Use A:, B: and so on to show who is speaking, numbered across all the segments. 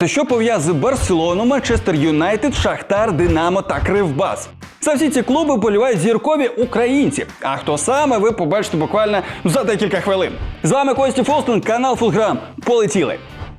A: Та що пов'язує Барселону, Манчестер Юнайтед, Шахтар, Динамо та Кривбас? За всі ці клуби болівають зіркові українці. А хто саме, ви побачите буквально за декілька хвилин. З вами Костя Фолстон, канал Футграм. Полетіли.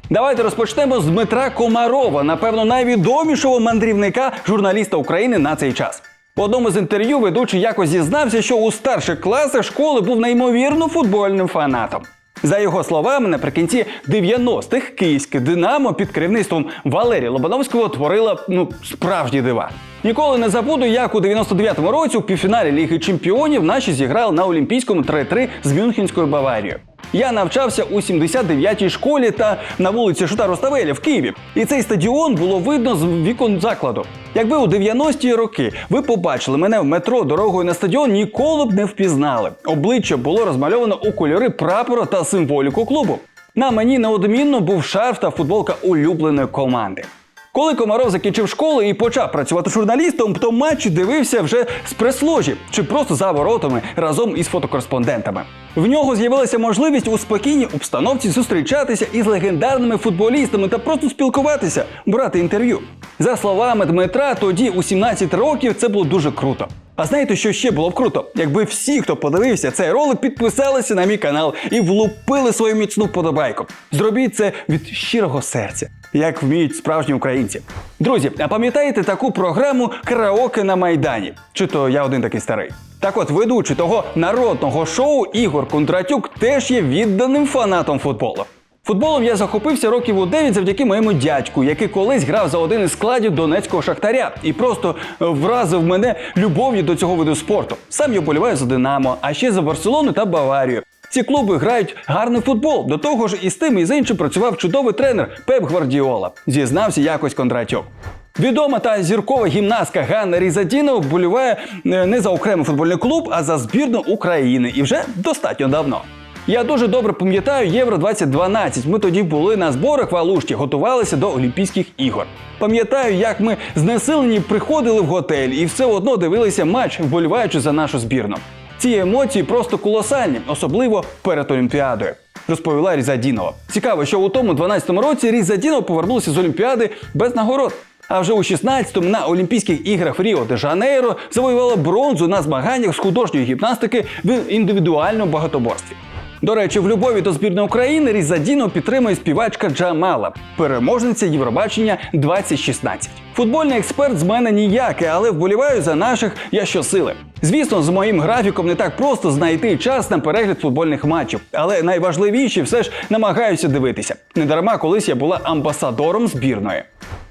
A: Давайте розпочнемо з Дмитра Комарова, напевно, найвідомішого мандрівника журналіста України на цей час. В одному з інтерв'ю ведучий якось зізнався, що у старших класах школи був неймовірно футбольним фанатом. За його словами, наприкінці 90-х київське Динамо під керівництвом Валерія Лобановського творило ну справжні дива. Ніколи не забуду, як у 99-му році у півфіналі Ліги Чемпіонів наші зіграли на Олімпійському 3-3 з Мюнхенською Баварією. Я навчався у 79-й школі та на вулиці Шута Роставеля в Києві. І цей стадіон було видно з вікон закладу. Якби у 90-ті роки ви побачили мене в метро дорогою на стадіон, ніколи б не впізнали. Обличчя було розмальовано у кольори прапора та символіку клубу. На мені неодмінно був шарф та футболка улюбленої команди. Коли Комаров закінчив школу і почав працювати журналістом, то матч дивився вже з прес-ложі чи просто за воротами разом із фотокореспондентами. В нього з'явилася можливість у спокійній обстановці зустрічатися із легендарними футболістами та просто спілкуватися, брати інтерв'ю. За словами Дмитра, тоді у 17 років це було дуже круто. А знаєте, що ще було б круто? Якби всі, хто подивився цей ролик, підписалися на мій канал і влупили свою міцну вподобайку. Зробіть це від щирого серця, як вміють справжні українці. Друзі, а пам'ятаєте таку програму Караоке на Майдані? Чи то я один такий старий? Так от, ведучий того народного шоу Ігор Кондратюк теж є відданим фанатом футболу. Футболом я захопився років у 9 завдяки моєму дядьку, який колись грав за один із складів донецького шахтаря і просто вразив мене любов'ю до цього виду спорту. Сам я боліваю за Динамо, а ще за Барселону та Баварію. Ці клуби грають гарний футбол. До того ж, і з тим і з іншим працював чудовий тренер Пеп Гвардіола. Зізнався якось Кондратюк. Відома та зіркова гімнастка Ганна Різадінова боліває е, не за окремий футбольний клуб, а за збірну України і вже достатньо давно. Я дуже добре пам'ятаю Євро 2012. Ми тоді були на зборах в Алушті, готувалися до Олімпійських ігор. Пам'ятаю, як ми знесилені приходили в готель і все одно дивилися матч, вболіваючи за нашу збірну. Ці емоції просто колосальні, особливо перед Олімпіадою. Розповіла Різадінова. Цікаво, що у тому 12-му році Різадінова повернулася з Олімпіади без нагород. А вже у 16-му на Олімпійських іграх в Ріо де Жанейро завоювала бронзу на змаганнях з художньої гімнастики в індивідуальному багатоборстві. До речі, в любові до збірної України Різадіно підтримує співачка Джамала, переможниця Євробачення 2016. Футбольний експерт з мене ніякий, але вболіваю за наших я щосили. Звісно, з моїм графіком не так просто знайти час на перегляд футбольних матчів, але найважливіше все ж намагаюся дивитися. Недарма колись я була амбасадором збірної.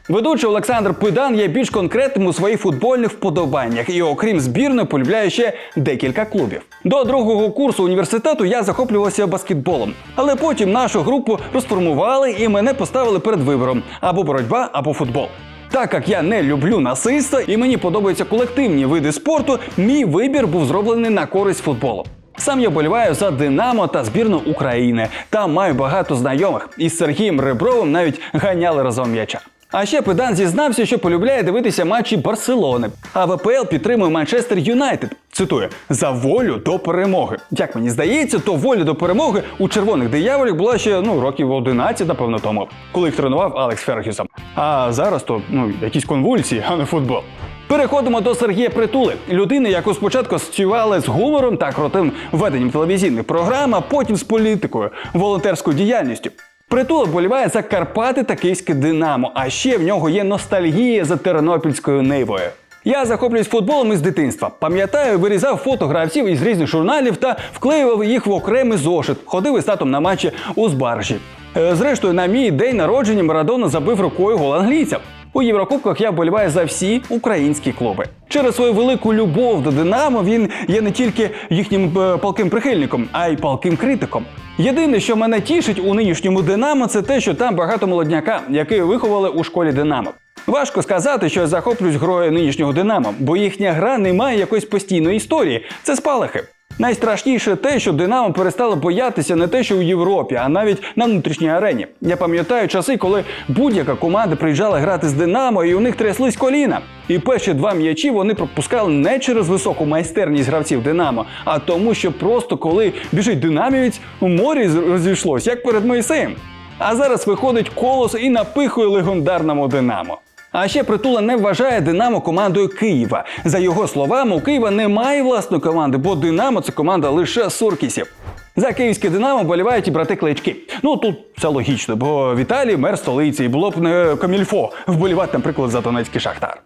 A: Ведучий Олександр Пидан є більш конкретним у своїх футбольних вподобаннях і, окрім збірної, полюбляє ще декілька клубів. До другого курсу університету я захоплювався баскетболом, але потім нашу групу розформували і мене поставили перед вибором або боротьба, або футбол. Так як я не люблю насильства і мені подобаються колективні види спорту, мій вибір був зроблений на користь футболу. Сам я боліваю за Динамо та збірну України. Там маю багато знайомих. Із Сергієм Ребровим навіть ганяли разом м'яча. А ще Педан зізнався, що полюбляє дивитися матчі Барселони, а ВПЛ підтримує Манчестер Юнайтед. Цитую за волю до перемоги. Як мені здається, то воля до перемоги у червоних дияволів була ще ну років 11, напевно, тому, коли їх тренував Алекс Фергюсон. А зараз то ну якісь конвульсії, а не футбол. Переходимо до Сергія Притули, людини, яку спочатку асоціювали з гумором та крутим веденням телевізійних програм, а потім з політикою, волонтерською діяльністю. Притула вболіває за Карпати та Київське Динамо, а ще в нього є ностальгія за Тернопільською нивою. Я захоплююсь футболом із дитинства. Пам'ятаю, вирізав фото гравців із різних журналів та вклеював їх в окремий зошит. Ходив із татом на матчі у Збаржі. Е, Зрештою, на мій день народження Марадона забив рукою гол англійця. У Єврокубках я вболіваю за всі українські клуби. Через свою велику любов до Динамо він є не тільки їхнім е, палким прихильником, а й палким критиком. Єдине, що мене тішить у нинішньому Динамо, це те, що там багато молодняка, який виховали у школі Динамо. Важко сказати, що я захоплююсь грою нинішнього Динамо, бо їхня гра не має якоїсь постійної історії. Це спалахи. Найстрашніше те, що Динамо перестало боятися не те, що у Європі, а навіть на внутрішній арені. Я пам'ятаю часи, коли будь-яка команда приїжджала грати з Динамо, і у них тряслись коліна. І перші два м'ячі вони пропускали не через високу майстерність гравців Динамо, а тому, що просто коли біжить динамівець, у морі розійшлось, як перед Моїсеєм. А зараз виходить колос і напихує легендарному Динамо. А ще притула не вважає Динамо командою Києва. За його словами, у Києва немає власної команди, бо Динамо це команда лише суркісів. За київське Динамо болівають і брати клички. Ну тут це логічно, бо в Італії мер столиці і було б не комільфо вболівати, наприклад, за донецький шахтар.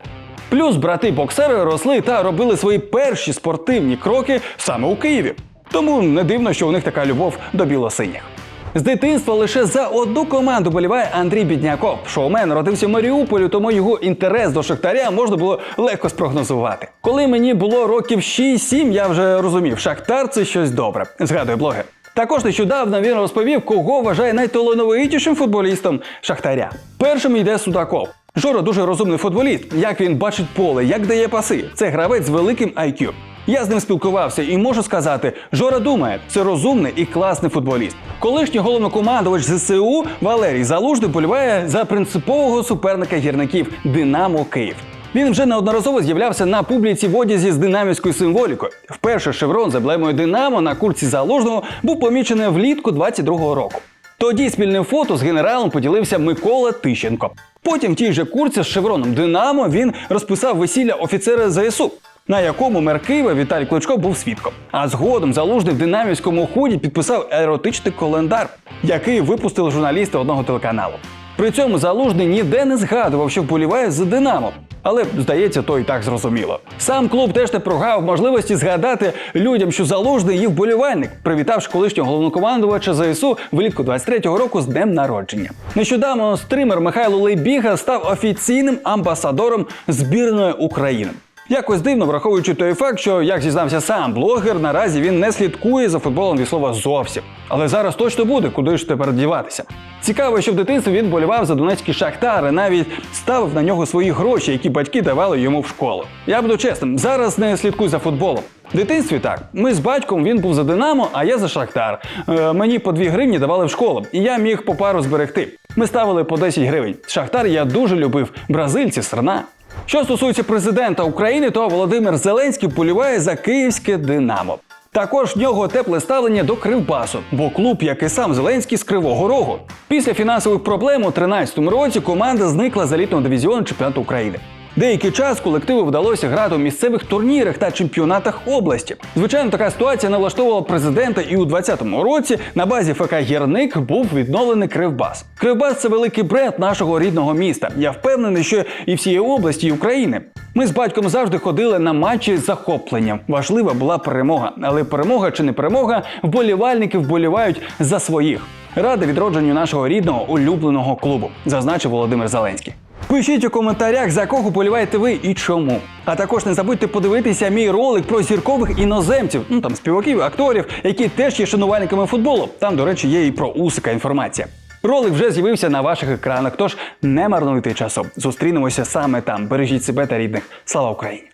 A: Плюс брати-боксери росли та робили свої перші спортивні кроки саме у Києві. Тому не дивно, що у них така любов до білосиніх. З дитинства лише за одну команду боліває Андрій Бідняков. Шоумен народився в Маріуполі, тому його інтерес до Шахтаря можна було легко спрогнозувати. Коли мені було років 6-7, я вже розумів, Шахтар це щось добре, згадує блогер. Також нещодавно він розповів, кого вважає найталановитішим футболістом Шахтаря. Першим йде Судаков. Жора дуже розумний футболіст. Як він бачить поле, як дає паси. Це гравець з великим IQ. Я з ним спілкувався і можу сказати, Жора думає, це розумний і класний футболіст. Колишній головнокомандувач ЗСУ Валерій Залужний боліває за принципового суперника гірників Динамо Київ. Він вже неодноразово з'являвся на публіці в одязі з динамівською символікою. Вперше шеврон з емблемою Динамо на курці залужного був помічений влітку 22-го року. Тоді спільне фото з генералом поділився Микола Тищенко. Потім в тій же курці з шевроном Динамо він розписав весілля офіцера ЗСУ, на якому мер Києва Віталій Кличко був свідком. А згодом залужний в динамівському худі підписав еротичний календар, який випустили журналісти одного телеканалу. При цьому залужний ніде не згадував, що вболіває за Динамо. Але здається, то і так зрозуміло. Сам клуб теж не прогав можливості згадати людям, що залужний їх вболівальник, привітавши колишнього головнокомандувача ЗСУ влітку 23-го року з днем народження. Нещодавно стример Михайло Лейбіга став офіційним амбасадором збірної України. Якось дивно, враховуючи той факт, що, як зізнався сам блогер, наразі він не слідкує за футболом від слова зовсім. Але зараз точно буде, куди ж тепер діватися. Цікаво, що в дитинстві він болівав за донецький шахтар і навіть ставив на нього свої гроші, які батьки давали йому в школу. Я буду чесним, зараз не слідкую за футболом. В дитинстві так. Ми з батьком він був за Динамо, а я за Шахтар. Е, мені по 2 гривні давали в школу, і я міг по пару зберегти. Ми ставили по 10 гривень. Шахтар я дуже любив. Бразильці страна. Що стосується президента України, то Володимир Зеленський поліває за київське Динамо. Також в нього тепле ставлення до Кривбасу, бо клуб, як і сам Зеленський, з Кривого Рогу. Після фінансових проблем у 2013 році команда зникла з елітного дивізіону чемпіонату України. Деякий час колективу вдалося грати у місцевих турнірах та чемпіонатах області. Звичайно, така ситуація не влаштовувала президента, і у 2020 році на базі ФК Гірник був відновлений Кривбас. Кривбас це великий бренд нашого рідного міста. Я впевнений, що і всієї області, і України. Ми з батьком завжди ходили на матчі з захопленням. Важлива була перемога, але перемога чи не перемога, вболівальники вболівають за своїх. Рада відродженню нашого рідного улюбленого клубу, зазначив Володимир Зеленський. Пишіть у коментарях, за кого поліваєте ви і чому. А також не забудьте подивитися мій ролик про зіркових іноземців, ну там співаків, акторів, які теж є шанувальниками футболу. Там, до речі, є і про Усика інформація. Ролик вже з'явився на ваших екранах, тож не марнуйте часу. Зустрінемося саме там. Бережіть себе та рідних. Слава Україні!